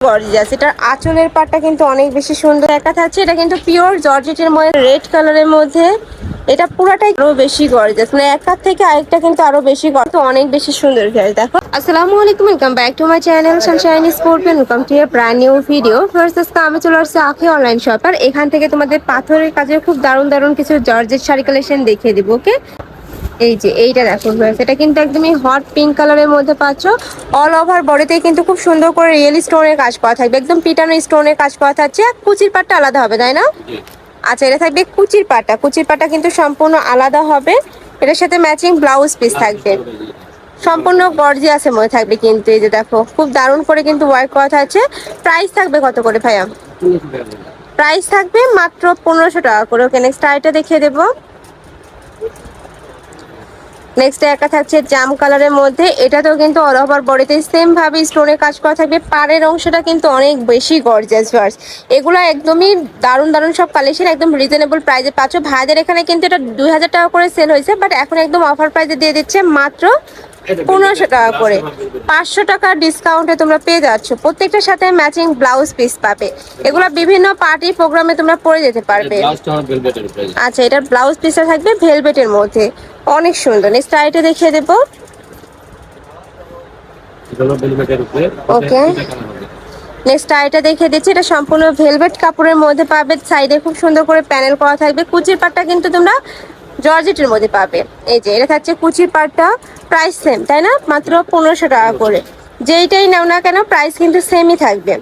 এটার আঁচলের পাটটা কিন্তু অনেক বেশি সুন্দর। একা থাকছে এটা কিন্তু পিওর জর্জেটের মধ্যে রেড কালারের মধ্যে। এটা পুরাটাই আরও বেশি গর্জিয়াস মানে এক হাত থেকে আরেকটা কিন্তু আরও বেশি গর্জ অনেক বেশি সুন্দর গাইস দেখো। আসসালামু আলাইকুম welcome back to my channel sunshine sport welcome to brand new video first আজকে আমি চলে আসছি আখি অনলাইন শপ আর এখান থেকে তোমাদের পাথরের কাজে খুব দারুণ দারুণ কিছু জর্জেট শাড়ি কালেকশন দেখিয়ে দিব ওকে এই যে এইটা দেখো এটা কিন্তু একদমই হট পিঙ্ক কালারের মধ্যে পাচ্ছ। অল ওভার বডিতে কিন্তু খুব সুন্দর করে রিয়েল স্টোনের কাজ করা থাকবে। একদম পিটানো স্টোনের কাজ করা থাকছে। কুচির পাটটা আলাদা হবে তাই না? আচ্ছা এটা থাকবে কুচির পাটটা। কুচির পাটটা কিন্তু সম্পূর্ণ আলাদা হবে। এটার সাথে ম্যাচিং ব্লাউজ পিস থাকবে। সম্পূর্ণ গর্জিয়াসের মধ্যে থাকবে কিন্তু এই যে দেখো খুব দারুণ করে কিন্তু ওয়ার্ক করা থাকছে। প্রাইস থাকবে কত করে ভাইয়া? প্রাইস থাকবে মাত্র পনেরোশো টাকা করে। ওকে নেক্সট আইটা দেখিয়ে দেবো। নেক্সট একটা থাকছে জাম কালারের মধ্যে। এটাতেও কিন্তু অল ওভার বডিতে সেম ভাবে স্টোনের কাজ করা থাকবে। পাড়ের অংশটা কিন্তু অনেক বেশি গর্জাস ভার্স এগুলো একদমই দারুণ দারুণ সব কালেকশন একদম রিজনেবল প্রাইসে পাচ্ছ। ভাইদের এখানে কিন্তু এটা দুই হাজার টাকা করে সেল হয়েছে বাট এখন একদম অফার প্রাইসে দিয়ে দিচ্ছে। মাত্র পনেরোশো টাকা করে। পাঁচশো টাকার ডিসকাউন্টে তোমরা পেয়ে যাচ্ছ। প্রত্যেকটার সাথে ম্যাচিং ব্লাউজ পিস পাবে। এগুলো বিভিন্ন পার্টি প্রোগ্রামে তোমরা পরে যেতে পারবে। আচ্ছা এটার ব্লাউজ পিসটা থাকবে ভেলভেটের মধ্যে। অনেক সুন্দর। নেক্সট আইটা দেখিয়ে দেবো। হবে? নেক্সট আইটা দেখিয়ে দিচ্ছি। এটা সম্পূর্ণ ভেলভেট কাপড়ের মধ্যে পাবে। সাইডে খুব সুন্দর করে প্যানেল করা থাকবে। কুচির পাটটা কিন্তু তোমরা জর্জেটের মধ্যে পাবে। এই যে এটা থাকছে কুচির পাটটা প্রাইস সেম তাই না? মাত্র পনেরোশো টাকা করে। যেইটাই নাও না কেন প্রাইস কিন্তু সেমই থাকবে।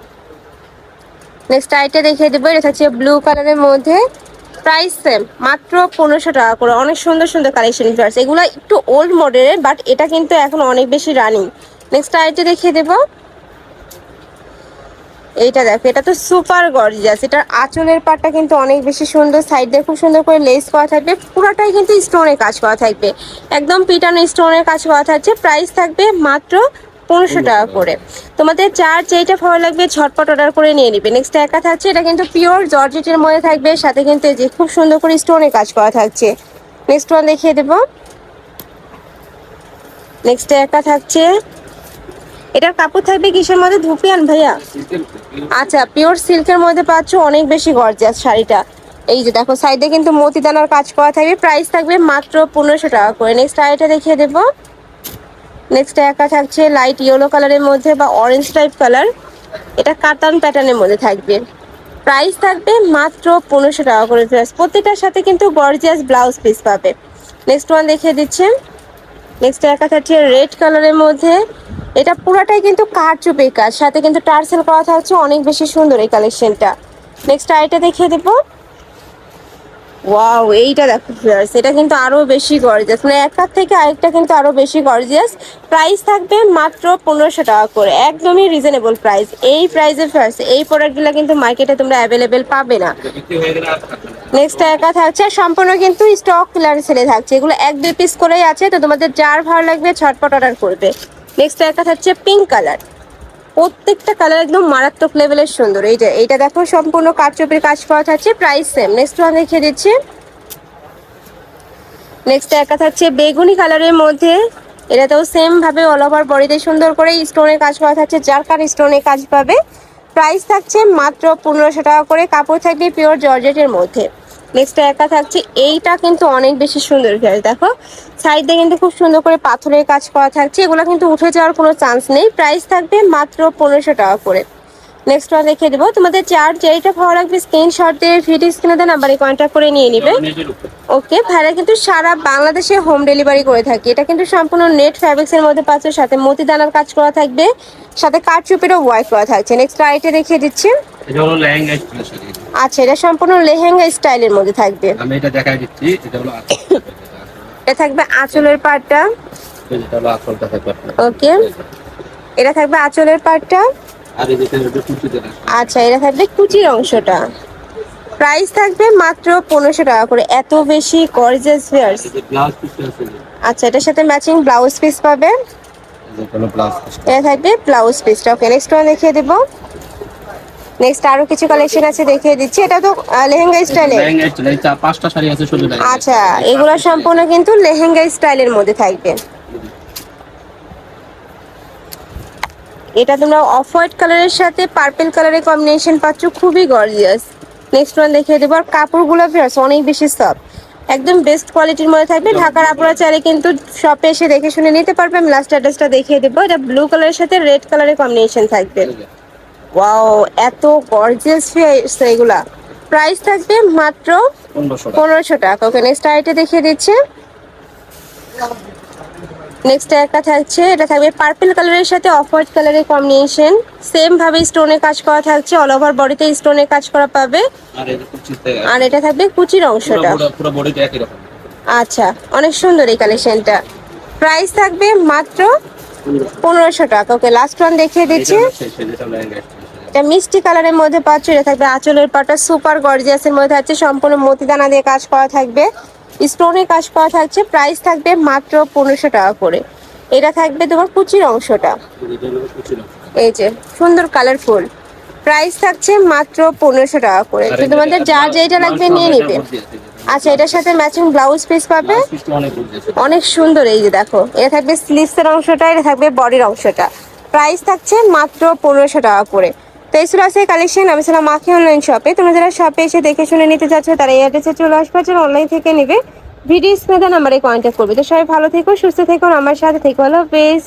নেক্সট আইটা দেখিয়ে দেবো এটা থাকছে ব্লু কালারের মধ্যে প্রাইস সেম মাত্র পনেরোশো টাকা করে। অনেক সুন্দর সুন্দর কালেকশন আছে এগুলো একটু ওল্ড মডেলের বাট এটা কিন্তু এখন অনেক বেশি রানিং নেক্সট আইটা দেখিয়ে দেবো। এইটা দেখো এটা তো সুপার গর্জিয়াস এটার আঁচলের পাটটা কিন্তু অনেক বেশি সুন্দর সাইড দিয়ে খুব সুন্দর করে লেস করা থাকবে। পুরোটাই কিন্তু স্টোনের কাজ করা থাকবে। একদম পিটানো স্টোনের কাজ করা থাকছে। প্রাইস থাকবে মাত্র পনেরোশো টাকা করে। তোমাদের চার যেইটা ভালো লাগবে ঝটপট অর্ডার করে নিয়ে নিবে। নেক্সট একা থাকছে এটা কিন্তু পিওর জর্জেটের মধ্যে থাকবে। সাথে কিন্তু যে খুব সুন্দর করে স্টোনের কাজ করা থাকছে। নেক্সট ওয়ান দেখিয়ে দেবো। নেক্সট একা থাকছে। এটার কাপড় থাকবে কিসের মধ্যে? ধুপিয়ান ভাইয়া। আচ্ছা পিওর সিল্কের মধ্যে পাচ্ছ অনেক বেশি গর্জিয়াস শাড়িটা। এই যে দেখো সাইডে কিন্তু মতিদানার কাজ করা থাকবে। প্রাইস থাকবে মাত্র পনেরোশো টাকা করে। নেক্সট শাড়িটা দেখিয়ে দেবো। নেক্সট একা থাকছে লাইট ইয়েলো কালারের মধ্যে বা অরেঞ্জ টাইপ কালার এটা কাতান প্যাটার্নের মধ্যে থাকবে। প্রাইস থাকবে মাত্র পনেরোশো টাকা করে ড্রেস প্রত্যেকটার সাথে কিন্তু গর্জিয়াস ব্লাউজ পিস পাবে। নেক্সট ওয়ান দেখিয়ে দিচ্ছে। নেক্সট একা থাকছে রেড কালারের মধ্যে। এটা পুরাটাই কিন্তু কারচুপির কাজ সাথে কিন্তু টার্সেল করা থাকছে অনেক বেশি সুন্দর এই কালেকশনটা। নেক্সট আইটা দেখিয়ে দেবো। ওয়াও এইটা দেখো ভিউয়ার্স এটা কিন্তু আরও বেশি গর্জিয়াস মানে এক হাত থেকে আরেকটা কিন্তু আরও বেশি গর্জিয়াস প্রাইস থাকবে মাত্র পনেরোশো টাকা করে। একদমই রিজনেবল প্রাইস এই প্রাইসে ফার্স্ট এই প্রোডাক্টগুলো কিন্তু মার্কেটে তোমরা অ্যাভেলেবেল পাবে না। বিক্রি। নেক্সট একা থাকছে সম্পূর্ণ কিন্তু স্টক ক্লিয়ারেন্স সেলে থাকছে। এগুলো এক দুই পিস করেই আছে, তো তোমাদের যার ভালো লাগবে ছটপট অর্ডার করবে। নেক্সট একা থাকছে পিঙ্ক কালার প্রত্যেকটা কালার একদম মারাত্মক লেভেলের সুন্দর। এই যে, এইটা দেখো, সম্পূর্ণ কাঠচুপির কাজ করা থাকছে প্রাইস সেম নেক্সট ওয়ান দেখিয়ে দিচ্ছি। নেক্সট একা থাকছে বেগুনি কালারের মধ্যে, এটাতেও সেম ভাবে অল ওভার বডিতে সুন্দর করে স্টোনের কাজ করা থাকছে, যার কার স্টোনের কাজ পাবে। প্রাইস থাকছে মাত্র পনেরোশো টাকা করে, কাপড় থাকবে পিওর জর্জেটের মধ্যে। নেক্সট একা থাকছে। এইটা কিন্তু অনেক বেশি সুন্দর guys, দেখো সাইডে কিন্তু খুব সুন্দর করে পাথরের কাজ করা থাকছে। এগুলো কিন্তু উঠে যাওয়ার কোনো চান্স নেই। প্রাইস থাকবে মাত্র পনেরোশো টাকা করে। নেক্সট ওয়ান দেখিয়ে দেবো। তোমাদের চার যেটা ভালো লাগবে স্ক্রিনশট দিয়ে ভিডিও স্ক্রিনে দেন নাম্বারে কন্ট্যাক্ট করে নিয়ে নিবে। ওকে ভাইরা কিন্তু সারা বাংলাদেশে হোম ডেলিভারি করে থাকি। এটা কিন্তু সম্পূর্ণ নেট ফ্যাব্রিক্স এর মধ্যে পাচ্ছে। সাথে মতি দানার কাজ করা থাকবে। সাথে কাঠচুপিরও ওয়াইট করা থাকছে। নেক্সট আইটে দেখিয়ে দিচ্ছি। এটা আচ্ছা এটা সম্পূর্ণ লেহেঙ্গা স্টাইলের মধ্যে থাকবে। আমি এটা দেখাই দিচ্ছি এটা হলো এটা থাকবে আঁচলের পাটটা। যেটা হলো আঁচলটা থাকবে ওকে। এটা থাকবে আঁচলের পাটটা। আর যেটা আচ্ছা এটা থাকবে কুচির অংশটা। প্রাইস থাকবে মাত্র পনেরোশো টাকা করে। এত বেশি গর্জিয়াস আছে। আচ্ছা এটার সাথে ম্যাচিং ব্লাউজ পিস পাবে। এটা থাকবে ব্লাউজ পিসটা ওকে নেক্সট ওয়ান দেখিয়ে দেবো। নেক্সট আরও কিছু কালেকশন আছে দেখিয়ে দিচ্ছি। এটা তো লেহেঙ্গা স্টাইলে লেহেঙ্গা স্টাইল চার পাঁচটা শাড়ি আছে শুধু আচ্ছা এগুলো সম্পূর্ণ কিন্তু লেহেঙ্গা স্টাইলের মধ্যে থাকবে। এটা তোমরা অফ হোয়াইট কালারের সাথে পার্পল কালারের কম্বিনেশন পাচ্ছ খুবই গর্জিয়াস নেক্সট ওয়ান দেখিয়ে দেবো আর কাপড়গুলো ফেরস অনেক বেশি সফট একদম বেস্ট কোয়ালিটির মধ্যে থাকবে। ঢাকার আপুরা চাইলে কিন্তু শপে এসে দেখে শুনে নিতে পারবে। আমি লাস্ট অ্যাড্রেসটা দেখিয়ে দেবো। এটা ব্লু কালারের সাথে রেড কালারের কম্বিনেশন থাকবে। ওয়াও এত গর্জিয়াস এগুলা। প্রাইস থাকবে মাত্র পনেরোশো টাকা। ওকে নেক্সট আইটে দেখিয়ে দিচ্ছে। নেক্সট একটা থাকছে এটা থাকবে পার্পল কালারের সাথে অফ হোয়াইট কালারের কম্বিনেশন সেম ভাবে স্টোনে কাজ করা থাকছে অল ওভার বডিতে স্টোনে কাজ করা পাবে। আর এটা থাকবে কুচির অংশটা। আচ্ছা অনেক সুন্দর এই কালেকশনটা প্রাইস থাকবে মাত্র পনেরোশো। টাকা। ওকে লাস্ট ওয়ান দেখিয়ে দিচ্ছি। এটা মিষ্টি কালারের মধ্যে পাচ্ছ এটা থাকবে আঁচলের পাটা সুপার গর্জিয়াসের মধ্যে আছে সম্পূর্ণ মতিদানা দিয়ে কাজ করা থাকবে। স্টোনে কাজ করা থাকছে প্রাইস থাকবে মাত্র পনেরোশো টাকা করে। এটা থাকবে তোমার কুচির অংশটা। এই যে সুন্দর কালারফুল প্রাইস থাকছে মাত্র পনেরোশো টাকা করে। তো তোমাদের যে যার যেটা লাগবে নিয়ে নিবে। আচ্ছা এটার সাথে ম্যাচিং ব্লাউজ পিস পাবে? অনেক অনেক সুন্দর এই যে দেখো। এটা থাকবে স্লিভসের অংশটা এটা থাকবে বডির অংশটা। প্রাইস থাকছে মাত্র পনেরোশো টাকা করে। তো এই কালেকশন আমি ছিলাম মাখি অনলাইন শপে তোমরা যারা শপে এসে দেখে শুনে নিতে চাচ্ছ, তারা এই অ্যাড্রেসে চলে আসবে যারা অনলাইন থেকে নেবে। ভিডিও স্ক্রিনে নাম্বারে কন্ট্যাক্ট করবে। তো সবাই ভালো থেকো, সুস্থ থেকো আমার সাথে থেকো। হলো বেশ